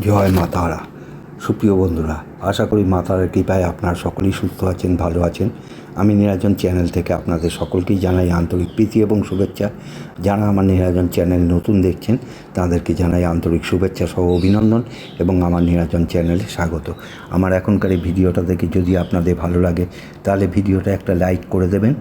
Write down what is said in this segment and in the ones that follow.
জয় মা তারা। সুপ্রিয় বন্ধুরা, আশা করি মা তারার কৃপায় আপনারা সকলেই সুস্থ আছেন, ভালো আছেন। আমি নিরাজন চ্যানেল থেকে আপনাদের সকলকেই জানাই আন্তরিক প্রীতি এবং শুভেচ্ছা। যারা আমার নিরাজন চ্যানেল নতুন দেখছেন, তাদেরকে জানাই আন্তরিক শুভেচ্ছা সহ অভিনন্দন এবং আমার নিরাজন চ্যানেলে স্বাগত। আমার এখনকার এই ভিডিওটা দেখে যদি আপনাদের ভালো লাগে, তাহলে ভিডিওটা একটা লাইক করে দেবেন।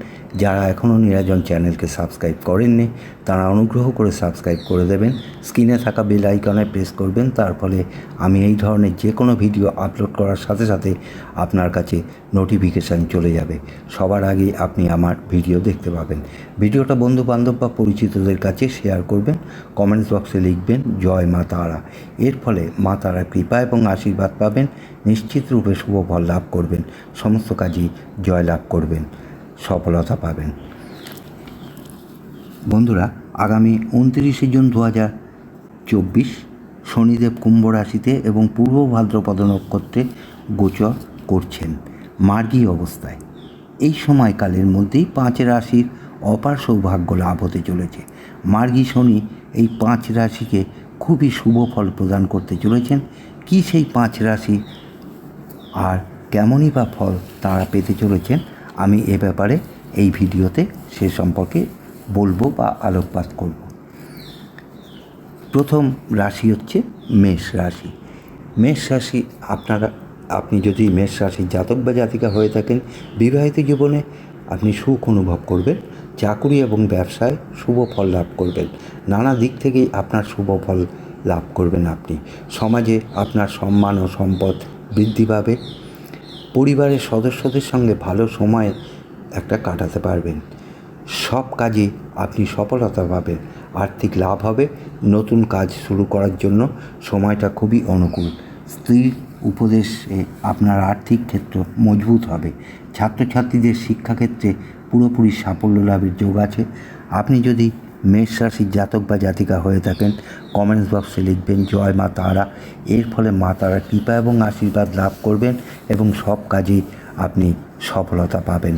যারা এখনও নিরাজন চ্যানেলকে সাবস্ক্রাইব করেননি, তারা অনুগ্রহ করে সাবস্ক্রাইব করে দেবেন। স্ক্রিনে থাকা বেল আইকনে প্রেস করবেন, তার ফলে আমি এই ধরনের যে কোনো ভিডিও আপলোড করার সাথে সাথে আপনার কাছে নোটিফিকেশান চলে যাবে। সবার আগে আপনি আমার ভিডিও দেখতে পাবেন। ভিডিওটা বন্ধু বান্ধব বা পরিচিতদের কাছে শেয়ার করবেন কমেন্টস বক্সে লিখবেন, জয় মা তারা। এর ফলে মা তারা কৃপা এবং আশীর্বাদ পাবেন, নিশ্চিত রূপে শুভ ফল লাভ করবেন, সমস্ত কাজেই জয় লাভ করবেন, সফলতা পাবেন। বন্ধুরা, আগামী উনত্রিশে জুন দু হাজার চব্বিশ শনিদেব কুম্ভ রাশিতে এবং পূর্ব ভাদ্রপদ নক্ষত্রে গোচর করছেন মার্গী অবস্থায়। এই সময়কালের মধ্যেই পাঁচ রাশির অপার সৌভাগ্য লাভ হতে চলেছে। মার্গী শনি এই পাঁচ রাশিকে খুবই শুভ ফল প্রদান করতে চলেছেন। কি সেই পাঁচ রাশি আর কেমনই বা ফল তারা পেতে চলেছেন, আমি এ ব্যাপারে এই ভিডিওতে সে সম্পর্কে বলব বা আলোকপাত করব। প্রথম রাশি হচ্ছে মেষ রাশি। মেষ রাশি আপনারা আপনি যদি মেষ রাশির জাতক বা জাতিকা হয়ে থাকেন, বিবাহিত জীবনে আপনি সুখ অনুভব করবেন, চাকুরি এবং ব্যবসায় শুভ ফল লাভ করবেন। নানা দিক থেকেই আপনার শুভ ফল লাভ করবেন আপনি। সমাজে আপনার সম্মান ও সম্পদ বৃদ্ধি পাবে। পরিবারের সদস্যদের সঙ্গে ভালো সময় একটা কাটাতে পারবেন। সব কাজে আপনি সফলতা পাবেন। আর্থিক লাভ হবে। নতুন কাজ শুরু করার জন্য সময়টা খুবই অনুকূল। স্ত্রীর উপদেশে আপনার আর্থিক ক্ষেত্র মজবুত হবে। ছাত্রছাত্রীদের শিক্ষাক্ষেত্রে পুরোপুরি সাফল্য লাভের যোগ আছে। আপনি যদি মেষ রাশির জাতক বা জাতিকা হয়ে থাকেন কমেন্টস বক্সে লিখবেন, জয় মা তারা। এর ফলে মা তারা কৃপা এবং আশীর্বাদ লাভ করবেন এবং সব কাজেই আপনি সফলতা পাবেন।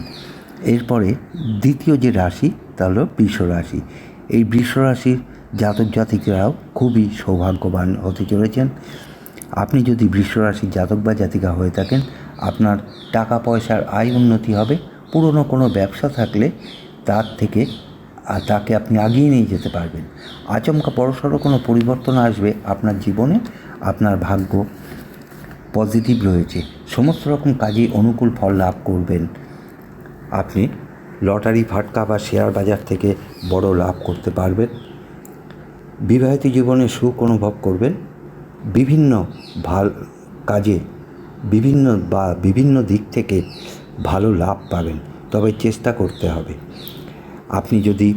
এরপরে দ্বিতীয় যে রাশি, তা হলো বৃষ রাশি। এই বৃষ রাশির জাতক জাতিকারাও খুবই সৌভাগ্যবান হতে চলেছেন। আপনি যদি বৃষ রাশির জাতক বা জাতিকা হয়ে থাকেন, আপনার টাকা পয়সার আয় উন্নতি হবে, পুরনো কোনো ব্যবসা থাকলে তার থেকে তাকে আপনি আগিয়ে নিয়ে যেতে পারবেন। আচমকা বড়সড় কোনো পরিবর্তন আসবে আপনার জীবনে, আপনার ভাগ্য পজিটিভ রয়েছে। সমস্ত রকম কাজেই অনুকূল ফল লাভ করবেন। আপনি লটারি, ফাটকা বা শেয়ার বাজার থেকে বড় লাভ করতে পারবেন। বিবাহিত জীবনে সুখ অনুভব করবেন। বিভিন্ন ভালো কাজে বিভিন্ন বা বিভিন্ন দিক থেকে ভালো লাভ পাবেন। তবে চেষ্টা করতে হবে। আপনি যদি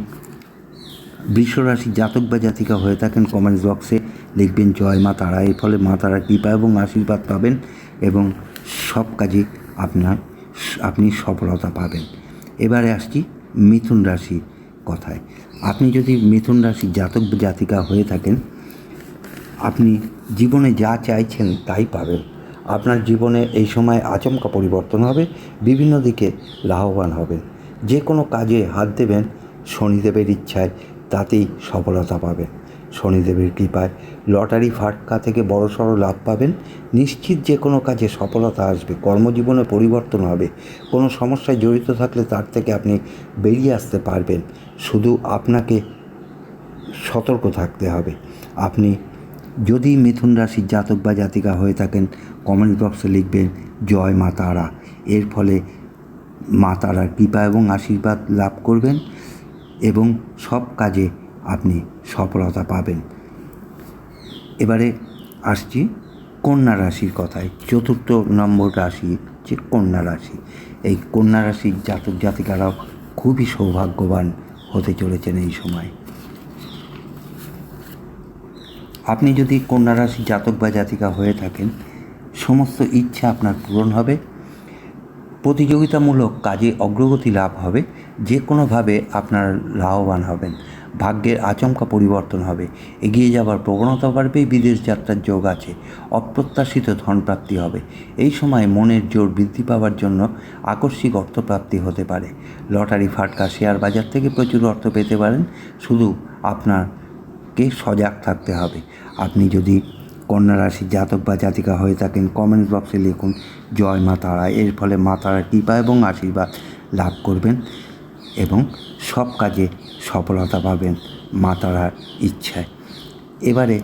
বৃষরাশি জাতক বা জাতিকা হয়ে থাকেন কমেন্টস বক্সে লিখবেন, জয় মা তারা। এর ফলে মা তারা কৃপা এবং আশীর্বাদ পাবেন এবং সব কাজে আপনার আপনি সফলতা পাবেন। এবারে আসছি মিথুন রাশির কথায়। আপনি যদি মিথুন রাশির জাতক বা জাতিকা হয়ে থাকেন আপনি জীবনে যা চাইছেন তাই পাবেন। আপনার জীবনে এই সময় আচমকা পরিবর্তন হবে, বিভিন্ন দিকে লাভবান হবেন। যে কোনো কাজে হাত দেবেন, শনিদেবের ইচ্ছায় তাতেই সফলতা পাবেন। শনিদেবের কৃপায় লটারি ফাটকা থেকে বড়সড় লাভ পাবেন। নিশ্চিত যে কোনো কাজে সফলতা আসবে, কর্মজীবনে পরিবর্তন হবে। কোনো সমস্যায় জড়িত থাকলে তার থেকে আপনি বেরিয়ে আসতে পারবেন। শুধু আপনাকে সতর্ক থাকতে হবে। আপনি যদি মিথুন রাশির জাতক বা জাতিকা হয়ে থাকেন কমেন্ট বক্সে লিখবেন, জয় মা তারা। এর ফলে মা তারার কৃপা এবং আশীর্বাদ লাভ করবেন এবং সব কাজে আপনি সফলতা পাবেন। এবারে আসছি কন্যা রাশির কথায়। চতুর্থ নম্বর রাশি যে কন্যা রাশি। এই কন্যা রাশির জাতক জাতিকারাও খুবই সৌভাগ্যবান হতে চলেছেন এই সময়। আপনি যদি কন্যা রাশি জাতক বা জাতিকা হয়ে থাকেন, সমস্ত ইচ্ছা আপনার পূরণ হবে। প্রতিযোগিতামূলক কাজে অগ্রগতি লাভ হবে। যে কোনোভাবে আপনার লাভবান হবেন। ভাগ্যের আচমকা পরিবর্তন হবে। এগিয়ে যাবার প্রবণতা বাড়বে, বিদেশ যাত্রার যোগ আছে, অপ্রত্যাশিত ধনপ্রাপ্তি হবে। এই সময় মনের জোর বৃদ্ধি পাওয়ার জন্য আকস্মিক অর্থপ্রাপ্তি হতে পারে। লটারি, ফাটকা, শেয়ার বাজার থেকে প্রচুর অর্থ পেতে পারেন। শুধু আপনারকে সজাগ থাকতে হবে। আপনি যদি কন্যা রাশি জাতক বা জাতিকা হয়ে থাকেন কমেন্ট বক্সে লিখুন, জয় মা তারা। এর ফলে মা তারার কৃপা এবং আশীর্বাদ লাভ করবেন এবং সব কাজে সফলতা পাবেন মা তারার ইচ্ছায়। এবারে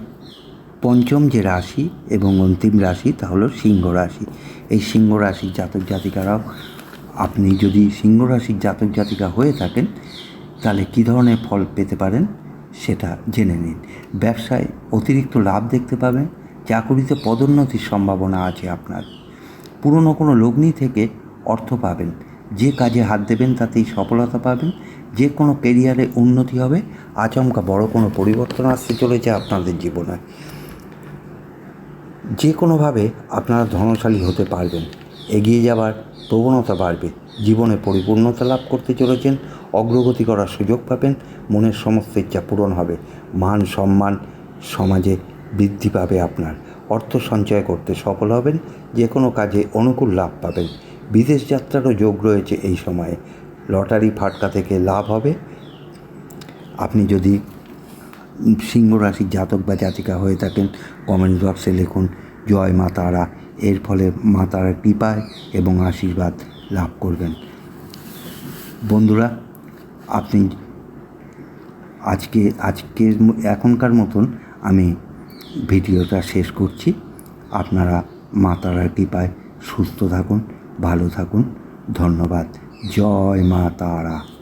পঞ্চম যে রাশি এবং অন্তিম রাশি তা হলো সিংহ রাশি। এই সিংহ রাশির জাতক জাতিকারাও, আপনি যদি সিংহ রাশির জাতক জাতিকা হয়ে থাকেন, তাহলে কী ধরনের ফল পেতে পারেন? সেটা জেনে নিন। ব্যবসায় অতিরিক্ত লাভ দেখতে পাবেন, চাকুরিতে পদোন্নতির সম্ভাবনা আছে আপনার। পুরনো কোনো লগ্নি থেকে অর্থ পাবেন, যে কাজে হাত দেবেন তাতেই সফলতা পাবেন, যে কোনো কেরিয়ারে উন্নতি হবে, আচমকা বড় কোনো পরিবর্তন আসতে চলেছে আপনাদের জীবনে। যে কোনোভাবে আপনারা ধনশালী হতে পারবেন। এগিয়ে যাওয়ার প্রবণতা বাড়বে। জীবনে পরিপূর্ণতা লাভ করতে চলেছেন, অগ্রগতি করার সুযোগ পাবেন, মনের সমস্ত ইচ্ছা পূরণ হবে। মান সম্মান সমাজে বৃদ্ধি পাবে আপনার। অর্থ সঞ্চয় করতে সফল হবেন যে কোনো কাজে অনুকূল লাভ পাবেন। বিদেশ যাত্রারও যোগ রয়েছে এই সময়ে। লটারি ফাটকা থেকে লাভ হবে। আপনি যদি সিংহ রাশির জাতক বা জাতিকা হয়ে থাকেন, কমেন্ট বক্সে লিখুন, জয় মা তারা। এর ফলে মা তারার কৃপায় এবং আশীর্বাদ লাভ করবেন। বন্ধুরা, আপনি আজকে, আজকের এখনকার মতন আমি ভিডিওটা শেষ করছি। আপনারা মা তারার কৃপায় সুস্থ থাকুন, ভালো থাকুন। ধন্যবাদ। জয় মা তারা।